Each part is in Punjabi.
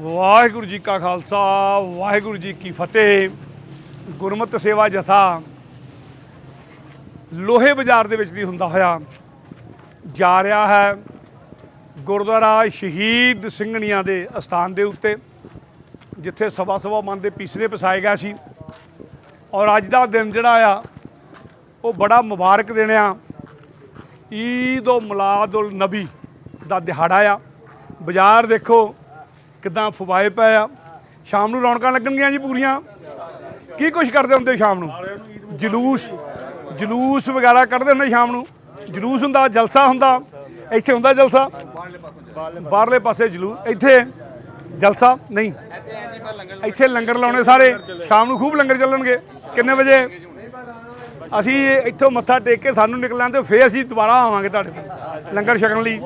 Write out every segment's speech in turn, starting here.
ਵਾਹਿਗੁਰੂ ਜੀ ਕਾ ਖਾਲਸਾ, ਵਾਹਿਗੁਰੂ ਜੀ ਕੀ ਫਤਿਹ। ਗੁਰਮਤਿ ਸੇਵਾ ਜਥਾ ਲੋਹੇ ਬਾਜ਼ਾਰ ਦੇ ਵਿੱਚ ਦੀ ਹੁੰਦਾ ਹੋਇਆ। ਜਾ ਰਿਹਾ ਹੈ ਗੁਰਦੁਆਰਾ ਸ਼ਹੀਦ ਸਿੰਘਣੀਆਂ ਦੇ ਅਸਥਾਨ ਦੇ ਉੱਤੇ, ਜਿੱਥੇ ਸਵਾ ਸਵਾ ਮਨ ਦੇ ਪੀਸਰੇ ਪਸਾਏ ਗਿਆ ਸੀ। ਔਰ ਅੱਜ ਦਾ ਦਿਨ ਜਿਹੜਾ ਆ, ਉਹ ਬੜਾ ਮੁਬਾਰਕ ਦਿਨ ਆ। ਈਦ ਉਲ ਮਿਲਾਦੁਲ ਨਬੀ ਦਾ ਦਿਹਾੜਾ ਆ। ਬਾਜ਼ਾਰ ਦੇਖੋ ਕਿਦਾਂ ਫਵਾਏ ਪਏ ਆ। ਸ਼ਾਮ ਨੂੰ ਰੌਣਕਾਂ ਲੱਗਣਗੀਆਂ ਜੀ ਪੂਰੀਆਂ। ਕੀ ਕੁਛ ਕਰਦੇ ਹੁੰਦੇ ਸ਼ਾਮ ਨੂੰ? ਜਲੂਸ ਜਲੂਸ ਵਗੈਰਾ ਕੱਢਦੇ ਹੁੰਦੇ ਸ਼ਾਮ ਨੂੰ। ਜਲੂਸ ਹੁੰਦਾ, ਜਲਸਾ ਹੁੰਦਾ। ਇੱਥੇ ਹੁੰਦਾ ਜਲਸਾ। ਬਾਹਰਲੇ ਪਾਸੇ ਜਲੂਸ ਇੱਥੇ ਜਲਸਾ, ਨਹੀਂ। ਇੱਥੇ ਲੰਗਰ ਲਾਉਣੇ ਸਾਰੇ। ਸ਼ਾਮ ਨੂੰ ਖੂਬ ਲੰਗਰ ਚੱਲਣਗੇ। ਕਿੰਨੇ ਵਜੇ? ਅਸੀਂ ਇੱਥੋਂ ਮੱਥਾ ਟੇਕ ਕੇ ਸਾਨੂੰ ਨਿਕਲਾਂ ਤੇ ਫੇਰ ਅਸੀਂ ਦੁਬਾਰਾ ਆਵਾਂਗੇ ਤੁਹਾਡੇ ਲੰਗਰ ਛਕਣ ਲਈ।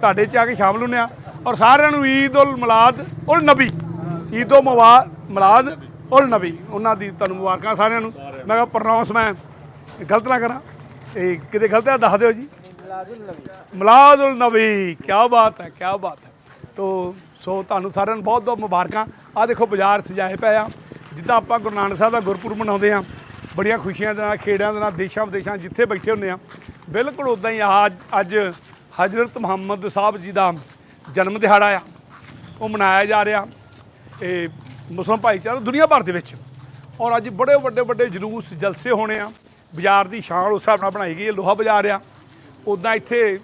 ਤੁਹਾਡੇ ਚ ਆ ਕੇ ਸ਼ਾਮਲ ਹੁੰਦੇ ਆ। ਔਰ ਸਾਰਿਆਂ ਨੂੰ ਈਦ ਉਲ ਮਿਲਾਦ ਉਲ ਨਬੀ। ਈਦ ਉਲ ਮਵਾ ਮਿਲਾਦ ਉਲ ਨਬੀ। ਉਹਨਾਂ ਦੀ ਤੁਹਾਨੂੰ ਮੁਬਾਰਕਾਂ ਸਾਰਿਆਂ ਨੂੰ। ਮੈਂ ਕਿਹਾ ਪ੍ਰੋਨਾਂਸ ਮੈਂ ਗਲਤ ਨਾ ਕਰਾਂ। ਇਹ ਕਿਤੇ ਗਲਤ ਹੈ ਦੱਸ ਦਿਓ ਜੀ। ਮਿਲਾਦ ਉਲ ਨਬੀ। ਕੀ ਬਾਤ ਹੈ ਕੀ ਬਾਤ ਹੈ। ਤੋ ਸੋ ਤੁਹਾਨੂੰ ਸਾਰਿਆਂ ਨੂੰ ਬਹੁਤ ਬਹੁਤ ਮੁਬਾਰਕਾਂ। ਆ ਦੇਖੋ ਬਾਜ਼ਾਰ ਸਜਾਏ ਪਏ ਆ। ਜਿੱਦਾਂ ਆਪਾਂ ਗੁਰੂ ਨਾਨਕ ਸਾਹਿਬ ਦਾ ਗੁਰਪੁਰਬ ਮਨਾਉਂਦੇ ਆ ਬੜੀਆਂ ਖੁਸ਼ੀਆਂ ਦੇ ਨਾਲ ਖੇੜਿਆਂ ਦੇ ਨਾਲ ਦੇਸ਼ਾਂ ਵਿਦੇਸ਼ਾਂ ਜਿੱਥੇ ਬੈਠੇ ਹੁੰਦੇ ਆ ਬਿਲਕੁਲ ਉਦਾਂ ਹੀ ਆ ਅੱਜ ਹਜ਼ਰਤ ਮੁਹੰਮਦ ਸਾਹਿਬ ਜੀ ਦਾ ਜਨਮ ਦਿਹਾੜਾ ਆ, ਉਹ ਮਨਾਇਆ ਜਾ ਰਿਹਾ ਇਹ ਮੁਸਲਮਾਨ ਭਾਈਚਾਰਾ ਦੁਨੀਆ ਭਰ ਦੇ ਵਿੱਚ। ਔਰ ਅੱਜ ਬੜੇ ਵੱਡੇ ਵੱਡੇ ਜਲੂਸ, ਜਲਸੇ ਹੋਣੇ ਆ। ਬਾਜ਼ਾਰ ਦੀ ਸ਼ਾਨ ਉਸ ਹਿਸਾਬ ਨਾਲ ਬਣਾਈ ਗਈ ਹੈ, ਲੋਹਾ ਬਾਜ਼ਾਰ ਆ। ਉਦਾਂ ਇੱਥੇ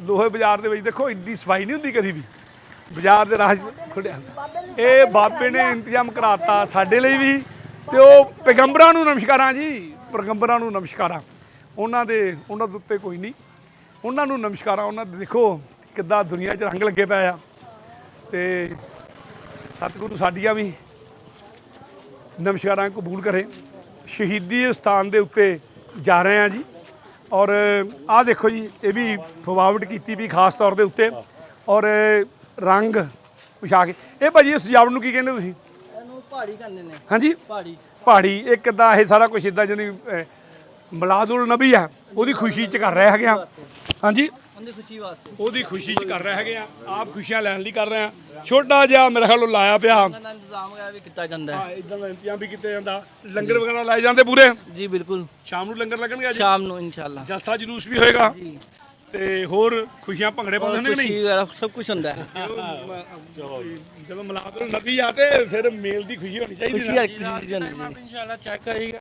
ਲੋਹੇ ਬਾਜ਼ਾਰ ਦੇ ਵਿੱਚ ਦੇਖੋ, ਇੰਨੀ ਸਫ਼ਾਈ ਨਹੀਂ ਹੁੰਦੀ ਕਦੀ ਵੀ। ਬਾਜ਼ਾਰ ਦੇ ਰਾਹ 'ਚ ਖੁੱਲਿਆ ਇਹ ਬਾਬੇ ਨੇ ਇੰਤਜ਼ਾਮ ਕਰਾਤਾ ਸਾਡੇ ਲਈ ਵੀ, ਤੇ ਉਹ ਪੈਗੰਬਰਾਂ ਨੂੰ ਨਮਸਕਾਰਾਂ ਜੀ, ਪੈਗੰਬਰਾਂ ਨੂੰ ਨਮਸਕਾਰਾਂ। ਉਹਨਾਂ ਦੇ ਉਹਨਾਂ ਦੇ ਉੱਤੇ ਕੋਈ ਨਹੀਂ। ਉਹਨਾਂ ਨੂੰ ਨਮਸਕਾਰਾਂ, ਉਹਨਾਂ ਦੇ ਦੇਖੋ ਕਿੱਦਾਂ ਦੁਨੀਆ 'ਚ ਰੰਗ ਲੱਗੇ ਪਏ ਆ। ਤੇ ਸਤਿਗੁਰੂ ਸਾਡੀਆਂ ਵੀ ਨਮਸਕਾਰਾਂ ਕਬੂਲ ਕਰੇ। ਸ਼ਹੀਦੀ ਸਥਾਨ ਦੇ ਉੱਤੇ ਜਾ ਰਹੇ ਆ ਜੀ। ਔਰ ਆਹ ਦੇਖੋ ਜੀ ਇਹ ਵੀ ਫਵਾਵਟ ਕੀਤੀ ਵੀ ਖਾਸ ਤੌਰ ਦੇ ਉੱਤੇ। ਔਰ ਰੰਗ ਪੁਸ਼ਾ ਕੇ। ਇਹ ਭਾਜੀ ਇਸ ਸਜਾਵਟ ਨੂੰ ਕੀ ਕਹਿੰਦੇ ਤੁਸੀਂ? ਇਹਨੂੰ ਪਹਾੜੀ ਕਹਿੰਦੇ ਨੇ। ਹਾਂਜੀ? ਪਹਾੜੀ। ਪਹਾੜੀ ਇਹ ਕਿੱਦਾਂ ਇਹ ਸਾਰਾ ਕੁਝ ਇਦਾਂ ਜਿਹਨੀ ਮਲਾਦੁਲ ਨਬੀ ਆ। ਉਹਦੀ ਖੁਸ਼ੀ ਚ ਕਰ ਰਹੇ ਹੈਗੇ ਆ। ਹਾਂਜੀ? ਉਹਦੀ ਖੁਸ਼ੀ ਵਾਸਤੇ। ਉਹਦੀ ਖੁਸ਼ੀ ਚ ਕਰ ਰਹੇ ਹੈਗੇ ਆ। ਆਪ ਖੁਸ਼ੀਆਂ ਲੈਣ ਲਈ ਕਰ ਰਹੇ ਆ। ਛੋਟਾ ਜਿਹਾ ਮੇਰੇ ਖਿਆਲ ਲਾਇਆ ਪਿਆ। ਉਹਨਾਂ ਦਾ ਇੰਤਜ਼ਾਮ ਵਗੈਰਾ ਵੀ ਕੀਤਾ ਜਾਂਦਾ ਹੈ। ਹਾਂ ਇਦਾਂ ਦਾ ਇੰਤਜ਼ਾਮ ਵੀ ਕੀਤੇ ਜਾਂਦਾ। ਲੰਗਰ ਵਗੈਰਾ ਲਾਏ ਜਾਂਦੇ ਪੂਰੇ? ਜੀ ਬਿਲਕੁਲ। ਸ਼ਾਮ ਨੂੰ ਲੰਗਰ ਲੱਗਣਗੇ ਅੱਜ? ਸ਼ਾਮ ਨੂੰ ਇਨਸ਼ਾਅੱਲਾ। ਜਲਸਾ ਜਲੂਸ ਵੀ ਹੋਏਗਾ? ਜੀ। ਤੇ ਹੋਰ ਖੁਸ਼ੀਆਂ ਭੰਗੜੇ ਪਾਉਂਦੇ ਨੇ ਕਿ ਨਹੀਂ ਖੁਸ਼ੀ ਵਗੈਰਾ ਸਭ ਕੁਝ ਹੁੰਦਾ ਹੈ। ਜਦੋਂ ਮਲਾਦੁਲ ਨਬੀ ਆ ਤੇ ਫਿਰ ਮੇਲ ਦੀ ਖੁਸ਼ੀ ਹੋਣੀ ਚਾਹੀਦੀ ਖੁਸ਼ੀ ਨਾ। ਹਰ ਕਿਸੇ ਦੀ ਹੁੰਦੀ ਹੈ। ਇਨਸ਼ਾਅੱਲਾ ਚੈੱਕ ਕਰੇਗਾ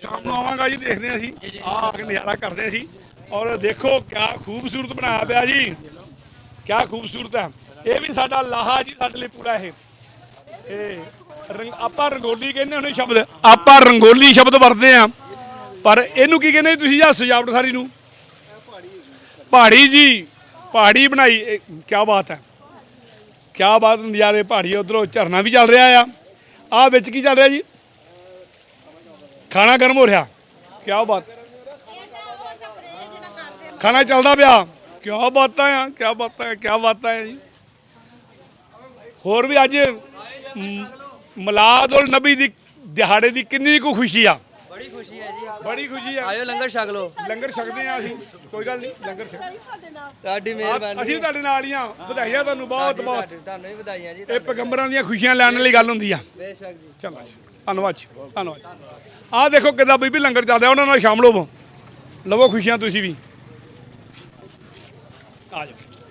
ਸ਼ਾਮ ਨੂੰ ਆਵਾਂਗਾ ਜੀ ਦੇਖਦੇ ਹਾਂ ਅਸੀਂ। ਆ ਕੇ ਨਜ਼ਾਰਾ ਕਰਦੇ ਅਸੀਂ। ਔਰ ਦੇਖੋ ਕਿਆ ਖੂਬਸੂਰਤ ਬਣਾਇਆ ਪਿਆ ਜੀ। ਕਿਆ ਖੂਬਸੂਰਤ ਹੈ। ਇਹ ਵੀ ਸਾਡਾ ਲਾਹਾ ਜੀ, ਸਾਡੇ ਲਈ ਪੂਰਾ ਇਹ। ਇਹ ਰੰਗ, ਆਪਾਂ ਰੰਗੋਲੀ ਕਹਿੰਦੇ ਉਹਨੇ ਸ਼ਬਦ। ਆਪਾਂ ਰੰਗੋਲੀ ਸ਼ਬਦ ਵਰਤਦੇ ਆ ਪਰ ਇਹਨੂੰ ਕੀ ਕਹਿੰਦੇ ਤੁਸੀਂ ਜਾਂ ਸਜਾਵਟ ਸਾਰੀ ਨੂੰ? ਪਹਾੜੀ ਜੀ। ਪਹਾੜੀ ਬਣਾਈ। ਕੀ ਬਾਤ ਹੈ। ਕੀ ਬਾਤ ਨਜ਼ਾਰੇ ਪਹਾੜੀ ਉਧਰੋਂ ਝਰਨਾ ਵੀ ਚੱਲ ਰਿਹਾ ਆ। ਆ ਵਿੱਚ ਕੀ ਚੱਲ ਰਿਹਾ ਜੀ? ਖਾਣਾ ਗਰਮ ਹੋ ਰਿਹਾ। ਕੀ ਬਾਤ। ਖਾਣਾ ਚੱਲਦਾ ਪਿਆ। ਕੀ ਬਾਤਾਂ ਆ ਕੀ ਬਾਤਾਂ ਆ ਕੀ ਬਾਤਾਂ ਆ ਜੀ। ਹੋਰ ਵੀ ਅੱਜ ਮਿਲਾਦ ਉਲ ਨਬੀ ਦੀ ਦਿਹਾੜੇ ਦੀ ਕਿੰਨੀ ਕੁ ਖੁਸ਼ੀ ਆ। ਬੜੀ ਖੁਸ਼ੀ ਹੈ ਜੀ ਬੜੀ ਖੁਸ਼ੀ ਆ। ਆਇਓ ਲੰਗਰ ਛਕ ਲਓ। ਲੰਗਰ ਛਕਦੇ ਆ ਅਸੀਂ। ਕੋਈ ਗੱਲ ਨਹੀਂ ਲੰਗਰ ਛਕ ਤੁਹਾਡੀ ਅਸੀਂ ਵੀ ਤੁਹਾਡੇ ਨਾਲ ਹੀ ਆ। ਵਧਾਈਆਂ ਤੁਹਾਨੂੰ ਬਹੁਤ ਬਹੁਤ। ਤੁਹਾਨੂੰ ਵੀ ਵਧਾਈਆਂ ਜੀ ਇਹ ਪੈਗੰਬਰਾਂ ਦੀਆਂ ਖੁਸ਼ੀਆਂ ਲੈਣ ਵਾਲੀ ਗੱਲ ਹੁੰਦੀ ਆ। ਬੇਸ਼ੱਕ ਜੀ। ਚਲੋ ਧੰਨਵਾਦ ਜੀ ਧੰਨਵਾਦ ਆਹ ਦੇਖੋ ਕਿੱਦਾਂ ਬੀਬੀ ਲੰਗਰ ਚੱਲ ਰਿਹਾ। ਉਹਨਾਂ ਨਾਲ ਸ਼ਾਮਲ ਹੋਵੋ। ਲਵੋ ਖੁਸ਼ੀਆਂ ਤੁਸੀਂ ਵੀ। ਆ ਜਾਓ